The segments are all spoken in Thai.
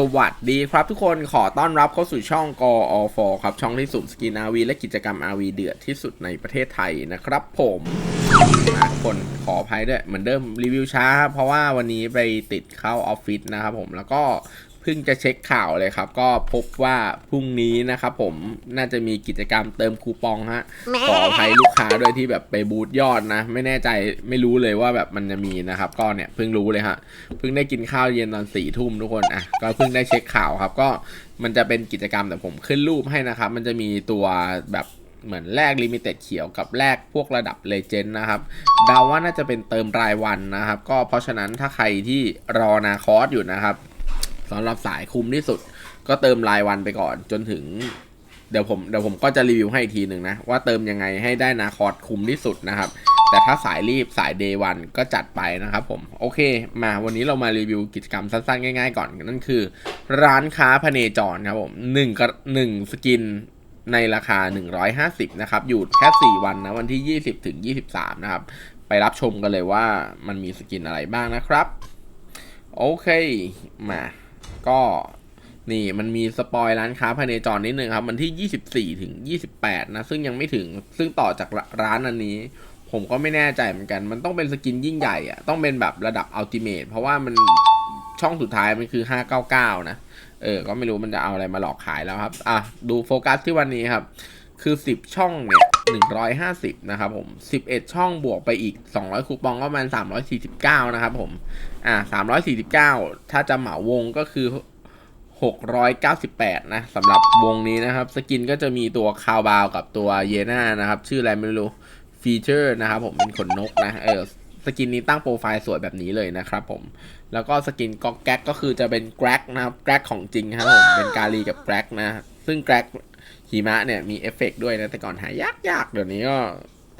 สวัสดีครับทุกคนขอต้อนรับเข้าสู่ช่องกออฟครับ ช่องที่สุ่มสกินอาวีและกิจกรรมอาวีเดือดที่สุดในประเทศไทยนะครับผมนะทุกคนขออภัยด้วยเหมือนเดิมรีวิวช้าครับเพราะว่าวันนี้ไปติดเข้าออฟฟิศนะครับผมแล้วก็ พิ่งจะเช็คข่าวเลยครับ ก็พบว่าพรุ่งนี้นะครับผมน่าจะมีกิจกรรมเติมคูปองฮะขออภัยลูกค้าด้วยที่แบบไปบูทยอดนะ ไม่แน่ใจไม่รู้เลยว่าแบบมันจะมีนะครับ ก็เนี่ยเพิ่งรู้เลยฮะเพิ่งได้กินข้าวเย็นตอนสี่ทุ่มทุกคนอะก็เพิ่งได้เช็คข่าวครับ ก็มันจะเป็นกิจกรรมแต่ผมขึ้นรูปให้นะครับ มันจะมีตัวแบบเหมือนแลกลิมิเต็ดเขียวกับแลกพวกระดับเลเจนด์นะครับเดาว่าน่าจะเป็นเติมรายวันนะครับ ก็เพราะฉะนั้นถ้าใครที่รอนาคอสอยู่นะครับ สำหรับสายคุ้มที่สุด ก็เติมรายวันไปก่อนจนถึง เดี๋ยวผมเดี๋ยวผมก็จะรีวิวให้อีกทีหนึ่งนะ ว่าเติมยังไงให้ได้นาคอร์ดคุ้มที่สุดนะครับ แต่ถ้าสายรีบสาย day วันก็จัดไปนะครับผม โอเค มาวันนี้เรามารีวิวกิจกรรมสั้นๆ ง่ายๆก่อน นั่นคือ ร้านค้าพเนจรครับผม1กับ1สกินในราคา 150 นะครับ อยู่แค่ 4 วันนะ วันที่ 20 ถึง 23 นะครับ ไปรับชมกันเลยว่ามันมีสกินอะไรบ้างนะครับ โอเค มา ก็นี่มันมีสปอยร้านค้าภายในจรนิดนึงครับ มันที่ 24 ถึง 28 นะ ซึ่งยังไม่ถึงซึ่งต่อจากร้านอันนี้ ผมก็ไม่แน่ใจเหมือนกัน มันต้องเป็นสกินยิ่งใหญ่อะต้องเป็นแบบระดับอัลติเม e เพราะว่ามันช่องสุดท้ายมันคือ 599 นะ เออ ก็ไม่รู้มันจะเอาอะไรมาหลอกขายแล้วครับ อะ ดูโฟกัสที่วันนี้ครับ คือ 10 ช่องเนี่ย 150 นะครับผม 11 ช่องบวกไปอีก 200 คูปองก็ประมาณ 349 นะครับผม อ่า 349 ถ้าจะเหมาวงก็คือ 698 นะสำหรับวงนี้นะครับ สกินก็จะมีตัวคาวบาวกับตัวเยน่านะครับ ชื่ออะไรไม่รู้ ฟีเจอร์นะครับผม เป็นขนนกนะ เออสกินนี้ตั้งโปรไฟล์สวยแบบนี้เลยนะครับผม แล้วก็สกินก็แก๊กก็คือจะเป็นแกร็กนะครับ แกร็กของจริงครับผม เป็นกาลีกับแกร็กนะ ซึ่งแกร็ก หิมะเนี่ยมีเอฟเฟกต์ด้วยนะแต่ก่อนหายยากๆเดี๋ยวนี้ก็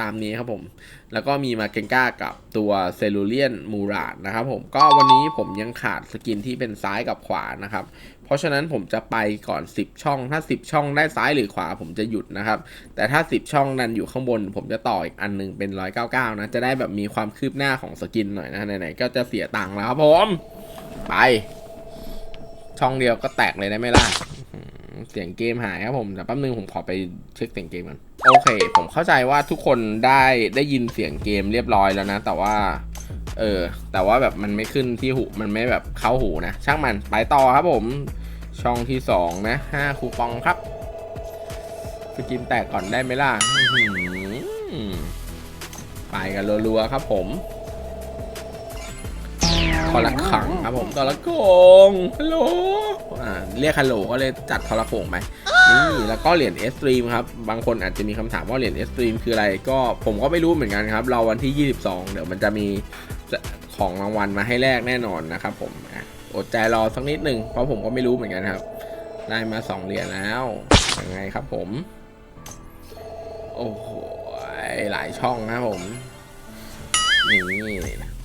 ตามนี้ครับผม แล้วก็มีมาเกนก้ากับตัวเซลูเลียนมูราดนะครับผมก็วันนี้ผมยังขาดสกินที่เป็นซ้ายกับขวานะครับ เพราะฉะนั้นผมจะไปก่อน 10 ช่อง ถ้า 10 ช่องได้ซ้ายหรือขวาผมจะหยุดนะครับ แต่ถ้า 10 ช่องนั้นอยู่ข้างบน ผมจะต่ออีกอันหนึงเป็น 199 นะ จะได้แบบมีความคืบหน้าของสกินหน่อยนะไหนๆก็จะเสียตังค์แล้วครับผม ไป ช่องเดียวก็แตกเลยได้ไหมล่ะ เสียงเกมหายครับผมแต่แป๊บนึงผมขอไปเช็คเสียงเกมก่อนโอเค ผมเข้าใจว่าทุกคนได้ได้ยินเสียงเกมเรียบร้อยแล้วนะ แต่ว่า เออ แต่ว่าแบบมันไม่ขึ้นที่หูมันไม่แบบเข้าหูนะ ช่างมันไปต่อครับผม ช่องที่สองนะห้าคูปองครับสกินแตกก่อนได้ไหมล่ะไปกันรัวๆครับผม ทอละขังครับผมทอละโขงฮัลโหลอ่าเรียกฮัลโหลก็เลยจัดทอละโขงไปนี่แล้วก็เหรียญเอสตรีมครับ บางคนอาจจะมีคำถามว่าเหรียญเอสตรีมคืออะไรก็ผมก็ไม่รู้เหมือนกันครับ เราวันที่ 22 เดี๋ยวมันจะมีของรางวัลมาให้แลกแน่นอนนะครับผมอดใจรอสักนิดหนึ่งเพราะผมก็ไม่รู้เหมือนกันครับ ได้มา2เหรียญแล้วยังไงครับผม โอ้โหหลายช่องนะครับผมนี่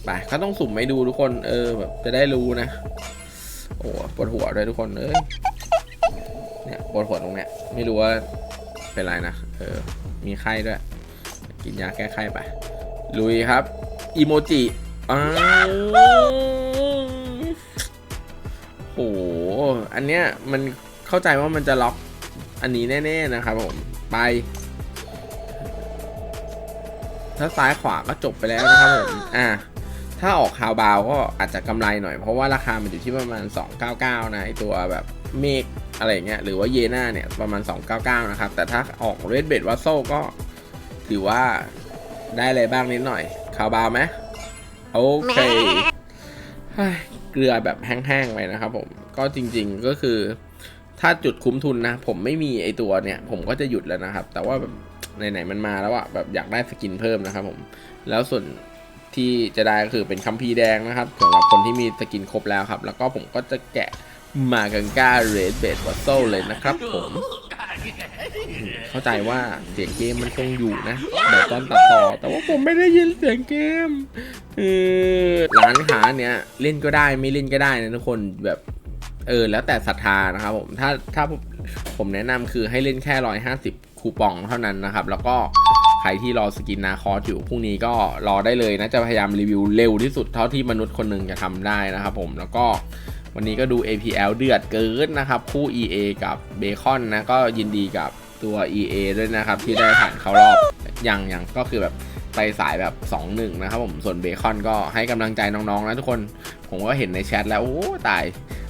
ไปก็ต้องสุ่มให้ดูทุกคน เออแบบจะได้รู้นะ โอ้ปวดหัวเลยทุกคน เอ้ยเนี่ยปวดหัวตรงเนี้ย ไม่รู้ว่าเป็นไรนะ เออ มีไข้ด้วย กินยาแก้ไข้ไป ลุยครับ อีโมจิอ้าวโห อันเนี้ยมันเข้าใจว่ามันจะล็อกอันนี้แน่ๆนะครับผม ไป ถ้าซ้ายขวาก็จบไปแล้วนะครับผม อะ ถ้าออกคาวบาวก็อาจจะกำไรหน่อย เพราะว่าราคามันอยู่ที่ประมาณ 299 นะไอตัวแบบเมกอะไรเงี้ยหรือว่าเยน่าเนี่ยประมาณ 299 นะครับ แต่ถ้าออกเรดเบดวัสโซก็ถือว่าได้อะไรบ้างนิดหน่อยคาวบาวไหมโอเคเฮ้ยเกลือแบบแห้งๆไปนะครับผมก็จริงๆก็คือ ถ้าจุดคุ้มทุนนะ ผมไม่มีไอตัวเนี่ย ผมก็จะหยุดแล้วนะครับ แต่ว่าแบบไหนๆมันมาแล้วอะแบบอยากได้สกินเพิ่มนะครับผม แล้วส่วน ที่จะได้ก็คือเป็นคัมภีแดงนะครับสำหรับคนที่มีสกินครบแล้วครับ แล้วก็ผมก็จะแกะมากังก้าเรดเบดวัตโซเลยนะครับผมเข้าใจว่าเสียงเกมมันคงอยู่นะเดี๋ยวตอนตัดต่อ แต่ว่าผมไม่ได้ยินเสียงเกมเออร้านค้าเนี้ยเล่นก็ได้ไม่เล่นก็ได้นะทุกคนแบบเออแล้วแต่ศรัทธานะครับผมถ้าถ้าผมแนะนำคือให้เล่นแค่ร้อยห้าสิบคูปองเท่านั้นนะครับ แล้วก็ ใครที่รอสกินนาคอสอยู่พรุ่งนี้ก็รอได้เลยนะจะพยายามรีวิวเร็วที่สุดเท่าที่มนุษย์คนหนึ่งจะทำได้นะครับผมแล้วก็วันนี้ก็ดู APL เดือดเกินนะครับ คู่ EA กับเบคอนนะ ก็ยินดีกับตัว EA ด้วยนะครับ ที่ได้ผ่านเข้ารอบอย่างอย่างก็คือแบบไปสายแบบ 2-1 นะครับผมส่วนเบคอนก็ให้กำลังใจน้องๆนะทุกคน ผมก็เห็นในแชทแล้ว โอ้ ตาย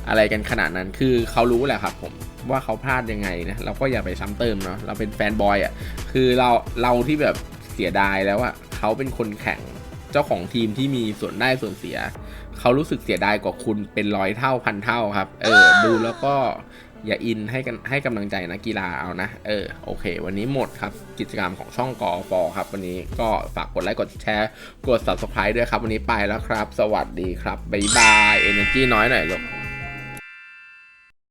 อะไรกันขนาดนั้นคือเขารู้แหละครับผม ว่าเขาพลาดยังไงนะเราก็อย่าไปซ้ำเติมเนาะเราเป็นแฟนบอยอะคือเราเราที่แบบเสียดายแล้วอะเขาเป็นคนแข่งเจ้าของทีมที่มีส่วนได้ส่วนเสีย เขารู้สึกเสียดายกว่าคุณเป็นร้อยเท่าพันเท่าครับ เออ ดูแล้วก็อย่าอินให้กันให้กำลังใจนักกีฬาเอานะ เออ โอเค วันนี้หมดครับ กิจกรรมของช่องกอฟครับ วันนี้ก็ฝากกดไลค์ กดแชร์ กด subscribe ด้วยครับ วันนี้ไปแล้วครับ สวัสดีครับ บ๊ายบาย energy น้อยหน่อยลูก